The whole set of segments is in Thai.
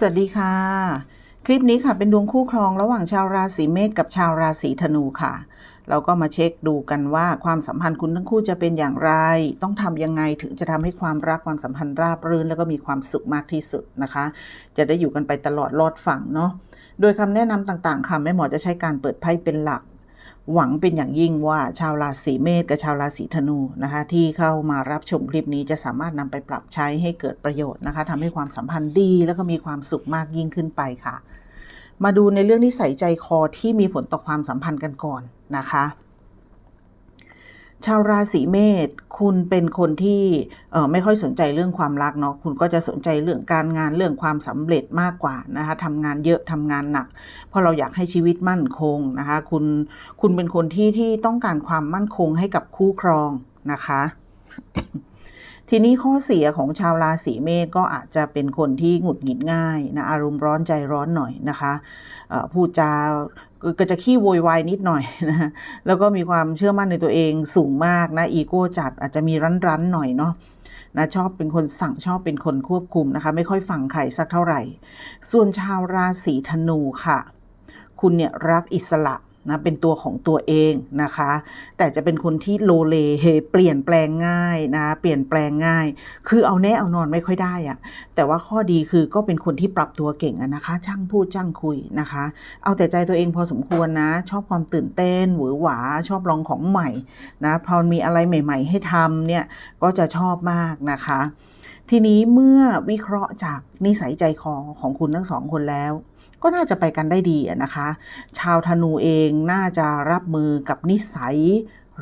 สวัสดีค่ะ คลิปนี้ค่ะเป็นดวงคู่ครองระหว่างชาวราศีเมษกับชาวราศีธนูค่ะ เราก็มาเช็คดูกันว่าความสัมพันธ์คุณทั้งคู่จะเป็นอย่างไร ต้องทำยังไงถึงจะทำให้ความรักความสัมพันธ์ราบรื่น แล้วก็มีความสุขมากที่สุดนะคะ จะได้อยู่กันไปตลอดรอดฝั่งเนาะโดยคำแนะนำต่างๆค่ะแม่หมอจะใช้การเปิดไพ่เป็นหลัก หวังเป็นอย่างยิ่งว่าชาวราศีเมษกับชาวราศีธนูนะคะที่เข้ามารับชมคลิปนี้จะสามารถนำไปปรับใช้ให้เกิดประโยชน์นะคะทำให้ความสัมพันธ์ดีแล้วก็มีความสุขมากยิ่งขึ้นไปค่ะ มาดูในเรื่องนิสัยใจคอที่มีผลต่อความสัมพันธ์กันก่อนนะคะ ชาวราศีเมษคุณเป็นคนที่ไม่ค่อยสนใจเรื่องความรักเนาะคุณก็จะสนใจเรื่องการงานเรื่องความสำเร็จมากกว่านะคะทำงานเยอะทำงานหนัก เพราะเราอยากให้ชีวิตมั่นคงนะคะคุณคุณเป็นคนที่ที่ต้องการความมั่นคงให้กับคู่ครองนะคะ ทีนี้ข้อเสียของชาวราศีเมษก็อาจจะเป็นคนที่หงุดหงิดง่ายนะอารมณ์ร้อนใจร้อนหน่อยนะคะพูดจาก็จะขี้โวยวายนิดหน่อยนะแล้วก็มีความเชื่อมั่นในตัวเองสูงมากนะอีโก้จัดอาจจะมีรั้นๆหน่อยเนาะนะชอบเป็นคนสั่งชอบเป็นคนควบคุมนะคะ ไม่ค่อยฟังใครสักเท่าไหร่ ส่วนชาวราศีธนูค่ะ คุณเนี่ยรักอิสระ นะเป็นตัวของตัวเองนะคะ แต่จะเป็นคนที่โลเลเฮเปลี่ยนแปลงง่ายนะเปลี่ยนแปลงง่าย คือเอาแน่เอานอนไม่ค่อยได้อะแต่ว่าข้อดีคือก็เป็นคนที่ปรับตัวเก่งอะนะคะ ช่างพูดช่างคุยนะคะ เอาแต่ใจตัวเองพอสมควรนะ ชอบความตื่นเต้นหวือหวาชอบลองของใหม่นะพอมีอะไรใหม่ ๆ ให้ทำเนี่ยก็จะชอบมากนะคะ ทีนี้เมื่อวิเคราะห์จากนิสัยใจคอของคุณทั้งสองคนแล้ว ก็น่าจะไปกันได้ดีนะคะ ชาวธนูเองน่าจะรับมือกับนิสัย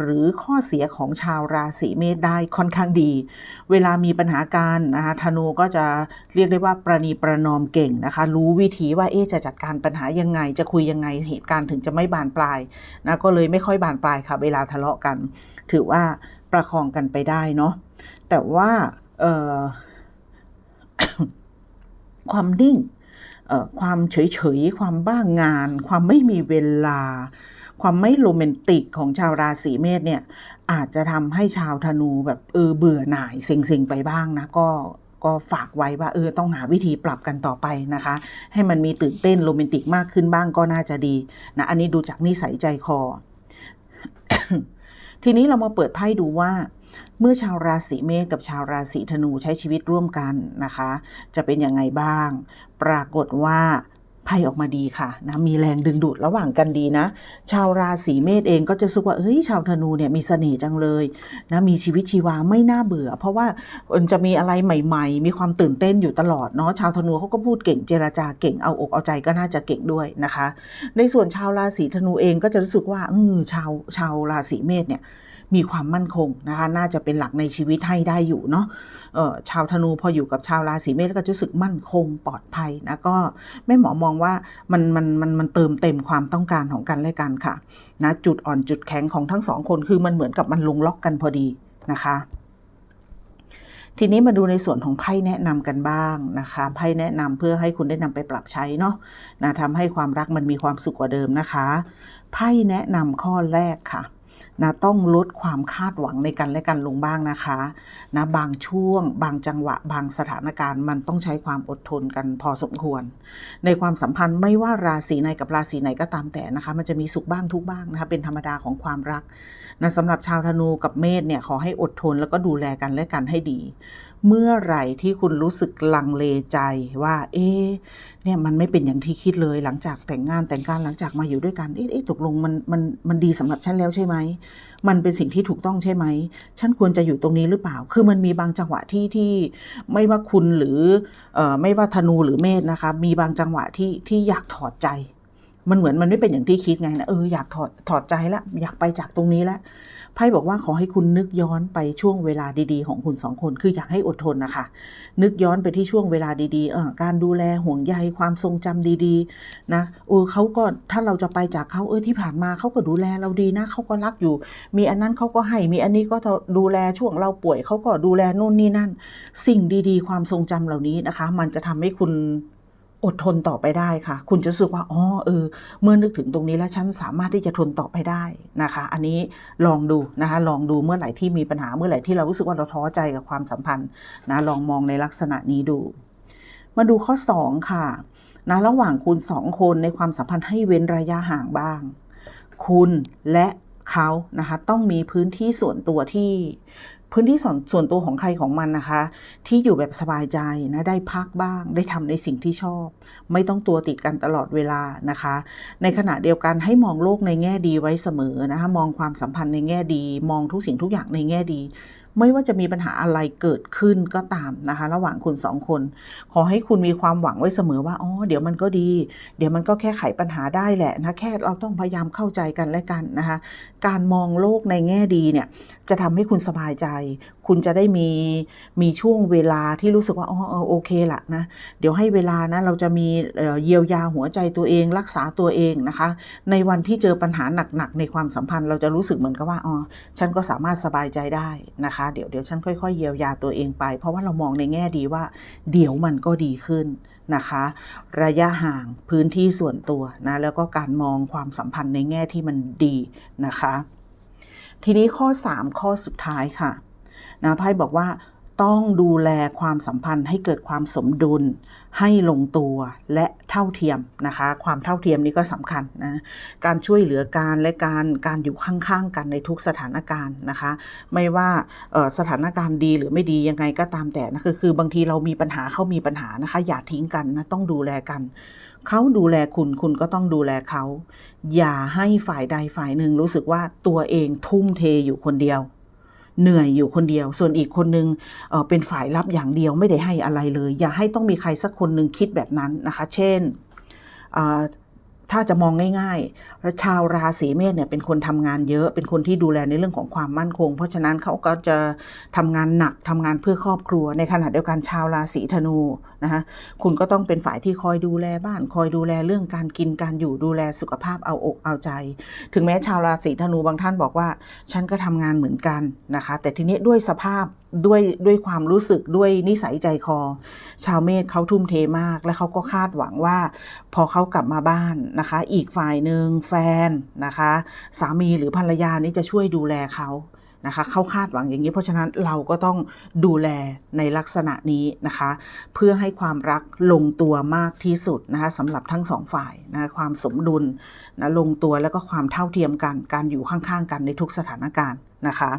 หรือข้อเสียของชาวราศีเมษได้ค่อนข้างดี เวลามีปัญหาการนะคะธนูก็จะเรียกได้ว่าประนีประนอมเก่งนะคะ รู้วิธีว่าเอ๊จะจัดการปัญหายังไง จะคุยยังไงเหตุการณ์ถึงจะไม่บานปลายนะก็เลยไม่ค่อยบานปลายค่ะ เวลาทะเลาะกัน ถือว่าประคองกันไปได้เนาะแต่ว่าความนิ่ง ความเฉยๆ ความบ้างงาน ความไม่มีเวลา ความไม่โรแมนติกของชาวราศีเมษเนี่ย อาจจะทำให้ชาวธนูแบบเออเบื่อหน่ายเซ็งๆไปบ้างนะก็ก็ฝากไว้ว่าเออต้องหาวิธีปรับกันต่อไปนะคะ ให้มันมีตื่นเต้นโรแมนติกมากขึ้นบ้างก็น่าจะดีนะอันนี้ดูจากนิสัยใจคอ ทีนี้เรามาเปิดไพ่ดูว่า เมื่อชาวราศีเมษกับชาวราศีธนูใช้ชีวิตร่วมกันนะคะ จะเป็นยังไงบ้าง ปรากฏว่าไพ่ออกมาดีค่ะนะมีแรงดึงดูดระหว่างกันดีนะ ชาวราศีเมษเองก็จะรู้สึกว่าเฮ้ยชาวธนูเนี่ยมีเสน่ห์จังเลยนะมีชีวิตชีวาไม่น่าเบื่อ เพราะว่าจะมีอะไรใหม่ ๆ มีความตื่นเต้นอยู่ตลอดเนาะชาวธนูเขาก็พูดเก่งเจราจาเก่งเอาอกเอาใจก็น่าจะเก่งด้วยนะคะ ในส่วนชาวราศีธนูเองก็จะรู้สึกว่าเออชาวชาวราศีเมษเนี่ย มีความมั่นคงนะคะน่าจะเป็นหลักในชีวิตให้ได้อยู่เนาะชาวธนูพออยู่กับชาวราศีเมษก็จะรู้สึกมั่นคงปลอดภัยนะก็แม่หมอมองว่ามันมันมันมันเติมเต็มความต้องการของกันและกันค่ะนะจุดอ่อนจุดแข็งของทั้งสองคนคือมันเหมือนกับมันลงล็อกกันพอดีนะคะทีนี้มาดูในส่วนของไพ่แนะนำกันบ้างนะคะไพ่แนะนำเพื่อให้คุณได้นำไปปรับใช้เนาะนะทำให้ความรักมันมีความสุขกว่าเดิมนะคะ ไพ่แนะนำข้อแรกค่ะ นะต้องลดความคาดหวังในกันและกันลงบ้างนะคะนะบางช่วง บางจังหวะ บางสถานการณ์มันต้องใช้ความอดทนกันพอสมควร ในความสัมพันธ์ไม่ว่าราศีไหนกับราศีไหนก็ตามแต่นะคะ มันจะมีสุขบ้างทุกบ้างนะคะเป็นธรรมดาของความรักนะสำหรับชาวธนูกับเมษเนี่ยขอให้อดทนแล้วก็ดูแลกันและกันให้ดี เมื่อไหร่ที่คุณรู้สึกลังเลใจว่า เอ๊เนี่ยมันไม่เป็นอย่างที่คิดเลยหลังจากแต่งงานแต่งการหลังจากมาอยู่ด้วยกัน เอ๊ะเอ๊ตกลงมันมันมันดีสำหรับฉันแล้วใช่ไหมมันเป็นสิ่งที่ถูกต้องใช่ไหม ฉันควรจะอยู่ตรงนี้หรือเปล่า คือมันมีบางจังหวะที่ที่ไม่ว่าคุณหรือเอ่อไม่ว่าธนูหรือเมษนะคะ มีบางจังหวะที่ที่อยากถอดใจ มันเหมือนมันไม่เป็นอย่างที่คิดไงนะเอออยากถอดถอดใจแล้วอยากไปจากตรงนี้แล้วไพ่บอกว่าขอให้คุณนึกย้อนไปช่วงเวลาดีๆ ของคุณสองคน คืออยากให้อดทนนะคะนึกย้อนไปที่ช่วงเวลาดีๆเออการดูแลห่วงใยความทรงจำดีๆนะเออเขาก็ถ้าเราจะไปจากเขาเออที่ผ่านมาเขาก็ดูแลเราดีนะเขาก็รักอยู่ มีอันนั้นเขาก็ให้มีอันนี้ก็ดูแลช่วงเราป่วยเขาก็ดูแลนู่นนี่นั่น สิ่งดีๆ ความทรงจำเหล่านี้นะคะ มันจะทำให้คุณ อดทนต่อไปได้ค่ะ คุณจะรู้สึกว่าอ๋อเออ เมื่อนึกถึงตรงนี้แล้วฉันสามารถที่จะทนต่อไปได้นะคะ อันนี้ลองดูนะคะลองดูเมื่อไหร่ที่มีปัญหาเมื่อไหร่ที่เรารู้สึกว่าเราท้อใจกับความสัมพันธ์นะลองมองในลักษณะนี้ดู มาดูข้อ 2 ค่ะนะระหว่างคุณสองคนในความสัมพันธ์ให้เว้นระยะห่างบ้าง คุณและเขานะคะต้องมีพื้นที่ส่วนตัวที่ พื้นที่ส่วนส่วนตัวของใครของมันนะคะ ที่อยู่แบบสบายใจนะได้พักบ้าง ได้ทำในสิ่งที่ชอบ ไม่ต้องตัวติดกันตลอดเวลานะคะ ในขณะเดียวกันให้มองโลกในแง่ดีไว้เสมอนะคะมองความสัมพันธ์ในแง่ดี มองทุกสิ่งทุกอย่างในแง่ดี ไม่ว่าจะมีปัญหาอะไรเกิดขึ้นก็ตามนะคะ ระหว่างคุณสองคน ขอให้คุณมีความหวังไว้เสมอว่าอ๋อเดี๋ยวมันก็ดี เดี๋ยวมันก็แค่ไขปัญหาได้แหละนะแค่เราต้องพยายามเข้าใจกันและกันนะคะ การมองโลกในแง่ดีเนี่ยจะทำให้คุณสบายใจ คุณจะได้มีมีช่วงเวลาที่รู้สึกว่าอ๋อโอเคละนะ เดี๋ยวให้เวลานะเราจะมีเอ่อเยียวยาหัวใจตัวเอง รักษาตัวเองนะคะ ในวันที่เจอปัญหาหนักๆในความสัมพันธ์เราจะรู้สึกเหมือนกับว่าอ๋อฉันก็สามารถสบายใจได้นะคะ เดี๋ยวเดี๋ยวฉันค่อยๆเยียวยาตัวเองไป เพราะว่าเรามองในแง่ดีว่า เดี๋ยวมันก็ดีขึ้นนะคะ ระยะห่างพื้นที่ส่วนตัวนะแล้วก็การมองความสัมพันธ์ในแง่ที่มันดีนะคะ ทีนี้ข้อ 3 ข้อสุดท้ายค่ะ นะไพ่บอกว่าต้องดูแลความสัมพันธ์ให้เกิดความสมดุล ให้ลงตัวและเท่าเทียมนะคะ ความเท่าเทียมนี้ก็สำคัญนะการช่วยเหลือการและการการอยู่ข้างๆกันในทุกสถานการณ์นะคะ ไม่ว่าสถานการณ์ดีหรือไม่ดียังไงก็ตามแต่นะคือคือบางทีเรามีปัญหาเขามีปัญหานะคะ อย่าทิ้งกันนะต้องดูแลกันเขาดูแลคุณคุณก็ต้องดูแลเขา อย่าให้ฝ่ายใดฝ่ายหนึ่งรู้สึกว่าตัวเองทุ่มเทอยู่คนเดียว เหนื่อยอยู่คนเดียว ส่วนอีกคนนึงเอ่อเป็นฝ่ายรับอย่างเดียวไม่ได้ให้อะไรเลย อย่าให้ต้องมีใครสักคนหนึ่งคิดแบบนั้นนะคะ เช่นถ้าจะมองง่ายๆ ชาวราศีเมษเนี่ยเป็นคนทำงานเยอะ เป็นคนที่ดูแลในเรื่องของความมั่นคง เพราะฉะนั้นเขาก็จะทำงานหนักทำงานเพื่อครอบครัว ในขณะเดียวกันชาวราศีธนู นะคะคุณก็ต้องเป็นฝ่ายที่คอยดูแลบ้าน คอยดูแลเรื่องการกินการอยู่ดูแลสุขภาพเอาอกเอาใจ ถึงแม้ชาวราศีธนูบางท่านบอกว่า ฉันก็ทำงานเหมือนกันนะคะ แต่ทีนี้ด้วยสภาพด้วยด้วยความรู้สึกด้วยนิสัยใจคอ ชาวเมษเขาทุ่มเทมาก และเขาก็คาดหวังว่า พอเขากลับมาบ้านนะคะ อีกฝ่ายหนึ่งแฟนนะคะ สามีหรือภรรยานี่จะช่วยดูแลเขา นะคะเขาคาดหวังอย่างนี้ เพราะฉะนั้นเราก็ต้องดูแลในลักษณะนี้นะคะ เพื่อให้ความรักลงตัวมากที่สุดนะคะสำหรับทั้งสองฝ่ายนะความสมดุลนะลงตัวแล้วก็ความเท่าเทียมกัน การอยู่ข้างๆกันในทุกสถานการณ์นะคะ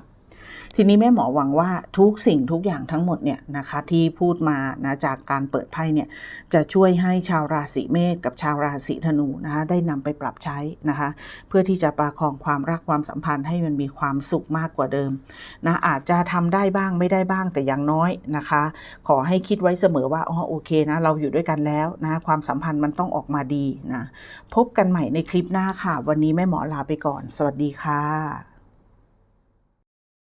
ทีนี้แม่หมอหวังว่าทุกสิ่งทุกอย่างทั้งหมดเนี่ยนะคะที่พูดมานะจากการเปิดไพ่เนี่ยจะช่วยให้ชาวราศีเมษกับชาวราศีธนูนะคะได้นำไปปรับใช้นะคะเพื่อที่จะประคองความรักความสัมพันธ์ให้มันมีความสุขมากกว่าเดิมนะอาจจะทำได้บ้างไม่ได้บ้างแต่อย่างน้อยนะคะ ขอให้คิดไว้เสมอว่าอ๋อโอเคนะเราอยู่ด้วยกันแล้วนะความสัมพันธ์มันต้องออกมาดีนะพบกันใหม่ในคลิปหน้าค่ะ วันนี้แม่หมอลาไปก่อน สวัสดีค่ะ